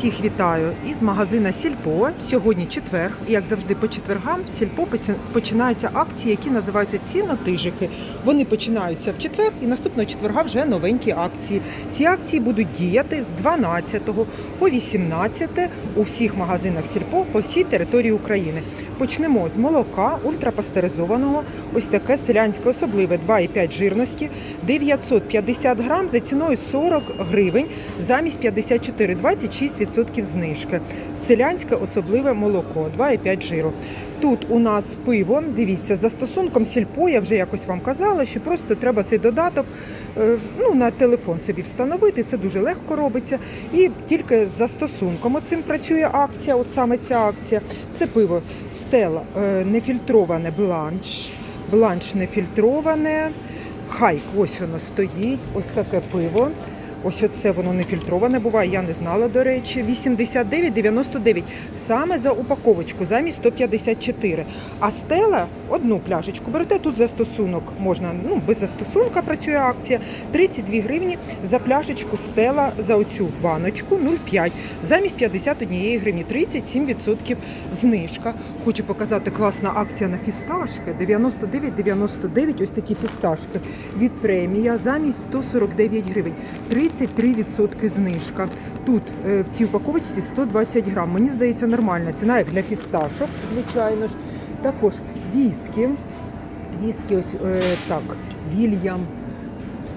Всіх вітаю із магазина Сільпо. Сьогодні четвер. І, Як завжди, по четвергам в Сільпо починаються акції, які називаються цінотижики. Вони починаються в четвер, і наступного четверга вже новенькі акції. Ці акції будуть діяти з 12 по 18 у всіх магазинах Сільпо по всій території України. Почнемо з молока ультрапастеризованого. Ось таке селянське особливе 2,5 жирності, 950 грам за ціною 40 гривень замість 54, 26% знижки. Селянське особливе молоко 2,5 жиру. Тут у нас пиво, дивіться, за стосунком сільпо, я вже якось вам казала, що просто треба цей додаток е, ну, на телефон собі встановити. Це дуже легко робиться. І тільки за стосунком оцим працює акція, от саме ця акція. Це пиво Стела е, нефільтроване бланш. Бланш нефільтроване. Хайк, ось воно стоїть, ось таке пиво. Ось оце воно не фільтроване буває, я не знала, до речі. 89,99 саме за упаковочку, замість 154. А стела одну пляшечку берете тут за стосунок. Можна, ну, без застосунка працює акція. 32 гривні за пляшечку стела за оцю баночку 0,5. Замість 51 гривні 37% знижка. Хочу показати класна акція на фісташки. 99,99 ось такі фісташки від премія замість 149 гривень. 33% знижка. Тут е, в цій упаковочці 120 грам. Мені здається, нормальна ціна, як для фісташок, звичайно ж. Також віскі. Віскі, ось е, так, Вільям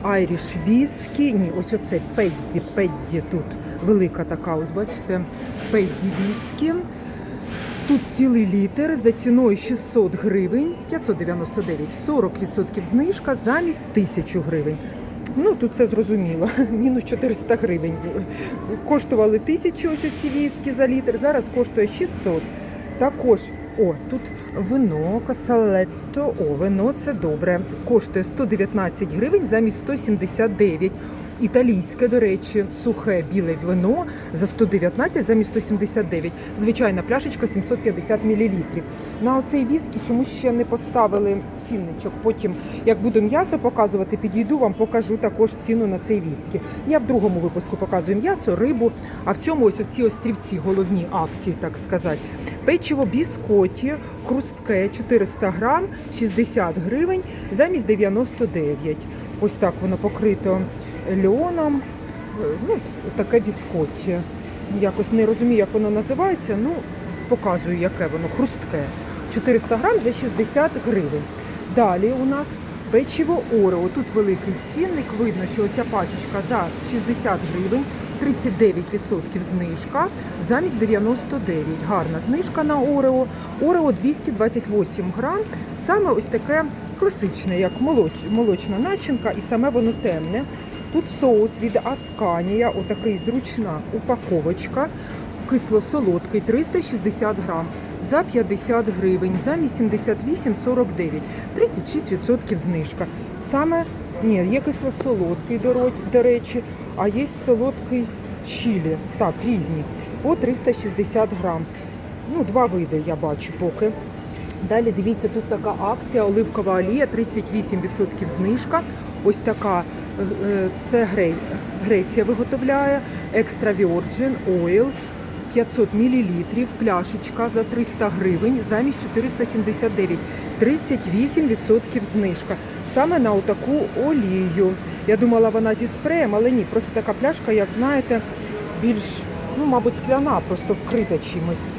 Айріш віскі. Ні, ось оце Педді, Педді тут велика така, ось бачите, Педді віскі. Тут цілий літр за ціною 600 гривень, 599, 40% знижка замість 1000 гривень. Ну, тут все зрозуміло. Мінус 400 гривень. Коштували тисячу ось ці віскі за літр, зараз коштує 600. Також, о, тут вино, касалетто, о, вино це добре. Коштує 119 гривень замість 179. Італійське, до речі, сухе біле вино за 119 замість 179. Звичайна пляшечка 750 мл. На оцей віскі чомусь ще не поставили цінничок. Потім, як буду м'ясо показувати, підійду вам, покажу також ціну на цей віскі. Я в другому випуску показую м'ясо, рибу, а в цьому ось оці острівці, головні акції, так сказати. Печиво біскоті, хрустке 400 грам, 60 гривень замість 99. Ось так воно покрито льоном. Е, Ну, таке біскоті. Якось не розумію, як воно називається. Ну, показую, яке воно хрустке. 400 грам за 60 гривень. Далі у нас печиво Орео. Тут великий цінник. Видно, що ця пачечка за 60 гривень. 39% знижка замість 99. Гарна знижка на Орео. Орео 228 грам. Саме ось таке класичне, як молоч, молочна начинка, і саме воно темне. Тут соус від Асканія, отакий зручна упаковочка. Кисло-солодкий 360 грам за 50 гривень, замість 78,49, 36% знижка. Саме ні, є кисло-солодкий, до речі, а є солодкий чилі. Так, різні. По 360 грам. Ну, два види я бачу поки. Далі дивіться, тут така акція, оливкова олія, 38% знижка. Ось така, е, це Греція виготовляє, Extra Virgin Oil, 500 мл, пляшечка за 300 гривень, замість 479, 38% знижка. Саме на отаку олію. Я думала, вона зі спреєм, але ні, просто така пляшка, як знаєте, більш, ну, мабуть, скляна, просто вкрита чимось.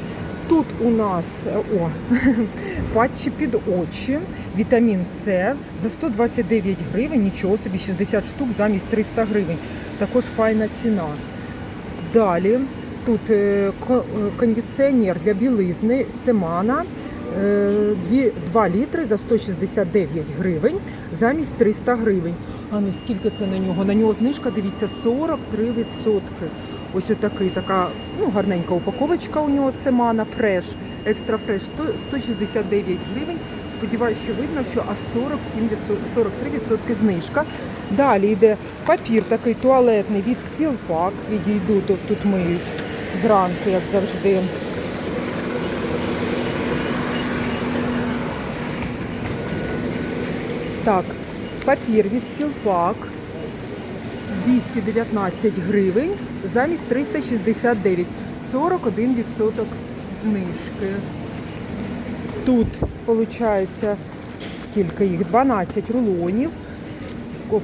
Тут у нас е, о, патчі під очі, вітамін С за 129 гривень, нічого собі, 60 штук замість 300 гривень. Також файна ціна. Далі тут е, е, кондиціонер для білизни Семана. 2 літри за 169 гривень замість 300 гривень. А ну скільки це на нього? На нього знижка, дивіться, 43%. Ось отакий, така ну, гарненька упаковочка у нього Семана Фреш, екстра фреш 169 гривень. Сподіваюся, що видно, що аж 47%, 43% знижка. Далі йде папір такий туалетний від Сілпак. Відійду, тут, тут миють зранку, як завжди. Так, папір від Сілпак. 219 гривень замість 369. 41% знижки. Тут виходить скільки їх? 12 рулонів,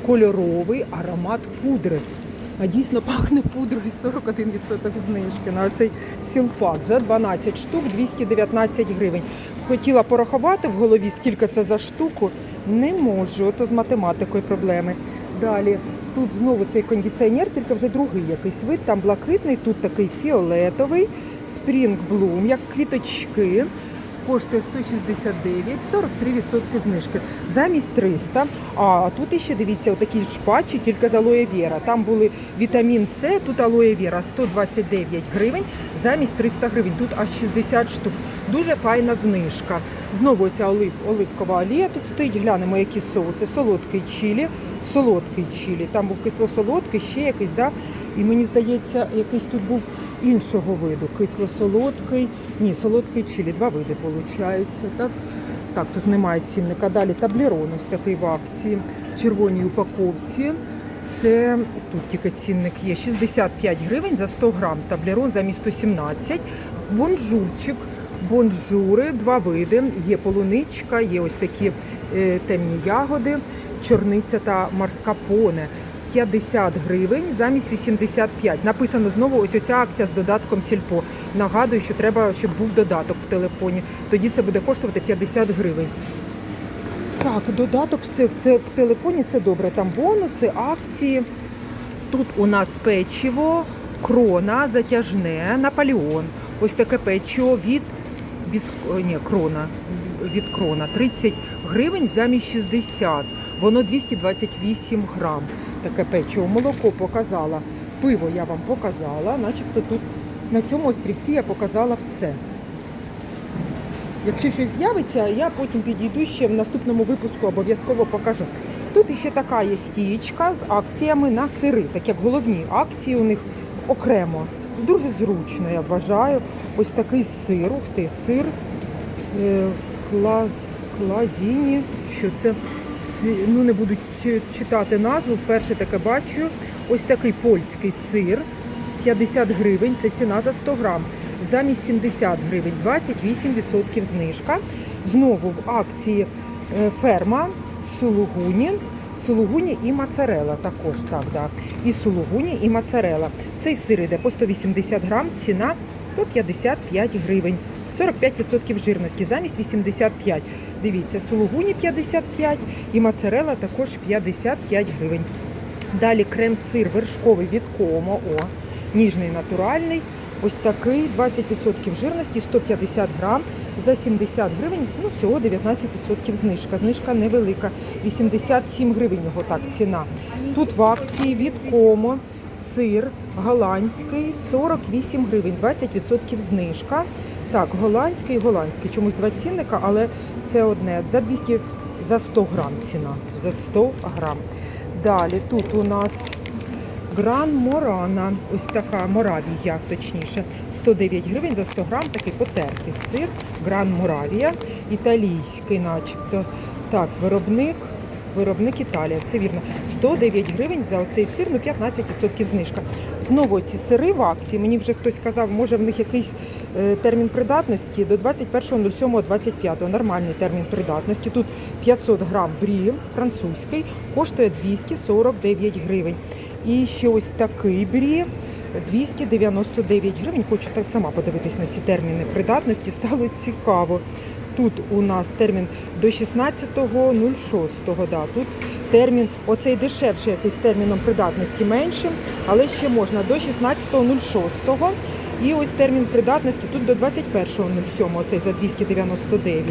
кольоровий аромат пудри. А дійсно пахне пудрою 41% знижки на цей сілпак за 12 штук 219 гривень. Хотіла порахувати в голові, скільки це за штуку. Не можу, ото з математикою проблеми. Далі тут знову цей кондиціонер, тільки вже другий якийсь вид. Там блакитний, тут такий фіолетовий, Spring Bloom, як квіточки. Коштує 169, 43% знижки. Замість 300. А тут іще дивіться, отакі ж патчі, тільки з алоє вера. Там були вітамін С, тут алоє вера 129 гривень, замість 300 гривень. Тут аж 60 штук. Дуже файна знижка. Знову ця олив, оливкова олія тут стоїть. Глянемо, які соуси. Солодкий чилі, солодкий чилі. Там був кисло-солодкий, ще якийсь, да? І мені здається, якийсь тут був іншого виду. Кисло-солодкий. Ні, солодкий чилі. Два види виходить. Так? Так, тут немає цінника. Далі таблерон ось такий в акції в червоній упаковці. Це тут тільки цінник є 65 гривень за 100 грам. Таблерон замість 117. Бонжурчик, бонжури, два види. Є полуничка, є ось такі темні ягоди, чорниця та морська поне. 50 гривень замість 85. Написано знову ось оця акція з додатком сільпо. Нагадую, що треба, щоб був додаток в телефоні. Тоді це буде коштувати 50 гривень. Так, додаток в, телефоні це добре. Там бонуси, акції. Тут у нас печиво, крона, затяжне, Наполеон. Ось таке печиво від ні, крона. Від крона 30 гривень замість 60. Воно 228 грам. Таке печиво. Молоко показала. Пиво я вам показала, начебто тут на цьому острівці я показала все. Якщо щось з'явиться, я потім підійду ще в наступному випуску, обов'язково покажу. Тут іще така є стічка з акціями на сири, так як головні акції у них окремо. Дуже зручно, я вважаю. Ось такий сир, ух ти, сир е, клаз, клазіні. Що це? Ну не буду читати назву, вперше таке бачу. Ось такий польський сир. 50 гривень, це ціна за 100 грам. Замість 70 гривень, 28% знижка. Знову в акції е, ферма Сулугуні. Сулугуні і моцарела також так, да. І сулугуні, і моцарела. Цей сир іде по 180 грам, ціна по 55 гривень. 45% жирності замість 85. Дивіться, сулугуні 55 і моцарела також 55 гривень. Далі крем-сир вершковий від Комо. О, ніжний натуральний. Ось такий 20% жирності, 150 грам за 70 гривень, ну всього 19% знижка. Знижка невелика. 87 гривень його так ціна. Тут в акції від Комо сир голландський 48 гривень, 20% знижка. Так, голландський, голландський. Чомусь два цінника, але це одне. За 200, за 100 грам ціна. За 100 грам. Далі тут у нас Гран Морана, ось така Моравія, точніше, 109 гривень за 100 грам, такий потертий сир, Гран Моравія, італійський начебто. Так, виробник, виробник Італія, все вірно. 109 гривень за оцей сир, ну 15% знижка. Знову ці сири в акції, мені вже хтось сказав, може в них якийсь е, термін придатності до 21.07.25, нормальний термін придатності. Тут 500 грам брі французький, коштує 249 гривень. І ще ось такий брі 299 гривень. Хочу так сама подивитись на ці терміни придатності. Стало цікаво. Тут у нас термін до 16.06. Да. Тут термін, оцей дешевший якийсь терміном придатності меншим, але ще можна до 16.06. І ось термін придатності тут до 21.07, оцей за 299,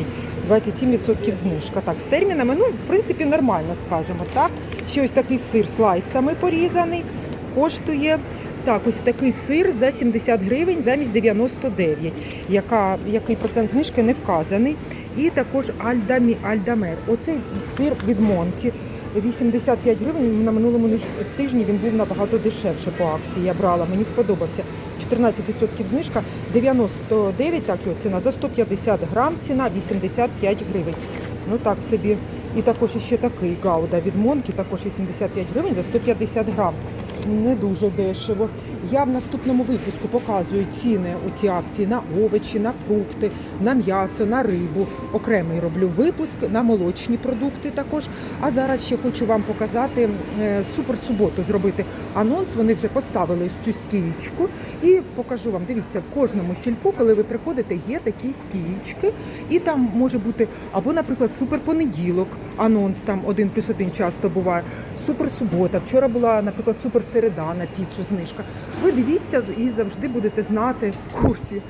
27% знижка. Так, з термінами, ну, в принципі, нормально, скажімо так. Ще ось такий сир слайсами порізаний, коштує так, ось такий сир за 70 гривень замість 99, яка, який процент знижки не вказаний. І також альдамі, альдамер. Оцей сир від Монті. 85 гривень на минулому тижні він був набагато дешевше по акції. Я брала, мені сподобався. 14% знижка, 99 так його ціна, за 150 грам ціна 85 гривень. Ну так собі. І також ще такий гауда від Монки, також 85 гривень за 150 грам. Не дуже дешево. Я в наступному випуску показую ціни у ці акції на овочі, на фрукти, на м'ясо, на рибу. Окремий роблю випуск на молочні продукти також. А зараз ще хочу вам показати е, супер суботу, зробити анонс. Вони вже поставили цю скієчку і покажу вам. Дивіться, в кожному сільпо, коли ви приходите, є такі скієчки, і там може бути або, наприклад, супер понеділок, анонс там один плюс один часто буває. Супер субота. Вчора була, наприклад, супер середа на піцу знижка. Ви дивіться і завжди будете знати в курсі.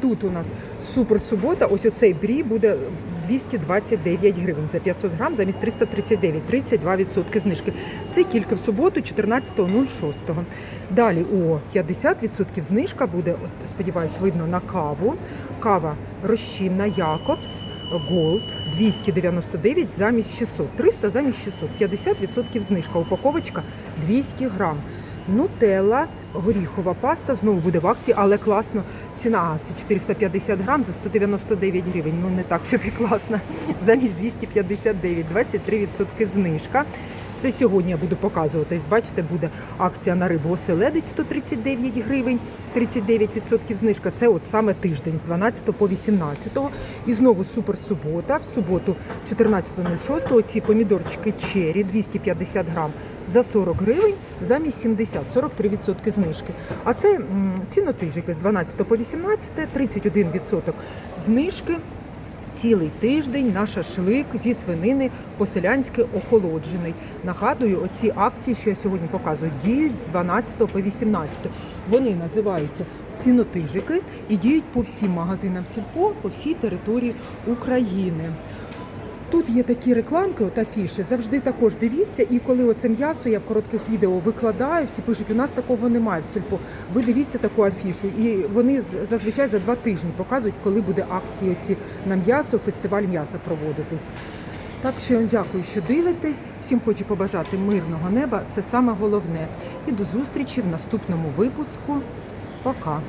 Тут у нас супер субота. Ось оцей брі буде 229 гривень за 500 грам замість 339, 32% знижки. Це тільки в суботу, 14.06. Далі о 50% знижка буде. Сподіваюсь, видно на каву. Кава розчинна Якобс. Голд 299 замість 600, 300 замість 600, 50% знижка, упаковочка 200 грам. Нутелла, горіхова паста, знову буде в акції, але класно. Ціна це 450 грам за 199 гривень. Ну не так, щоб і класно. Замість 259, 23% знижка. Це сьогодні я буду показувати. Бачите, буде акція на рибу оселедець 139 гривень, 39% знижка. Це от саме тиждень з 12 по 18. І знову супер субота. В суботу 14.06 ці помідорчики чері 250 грам за 40 гривень, замість 70, 43% знижки. А це цінотижики з 12 по 18, 31% знижки. Цілий тиждень на шашлик зі свинини по-селянськи охолоджений. Нагадую, оці акції, що я сьогодні показую, діють з 12 по 18. Вони називаються цінотижики і діють по всім магазинам сільпо, по всій території України. Тут є такі рекламки, от афіші, завжди також дивіться. І коли оце м'ясо я в коротких відео викладаю, всі пишуть, у нас такого немає в сільпо. Ви дивіться таку афішу, і вони зазвичай за два тижні показують, коли буде акції оці на м'ясо, фестиваль м'яса проводитись. Так що дякую, що дивитесь. Всім хочу побажати мирного неба. Це саме головне. І до зустрічі в наступному випуску. Пока.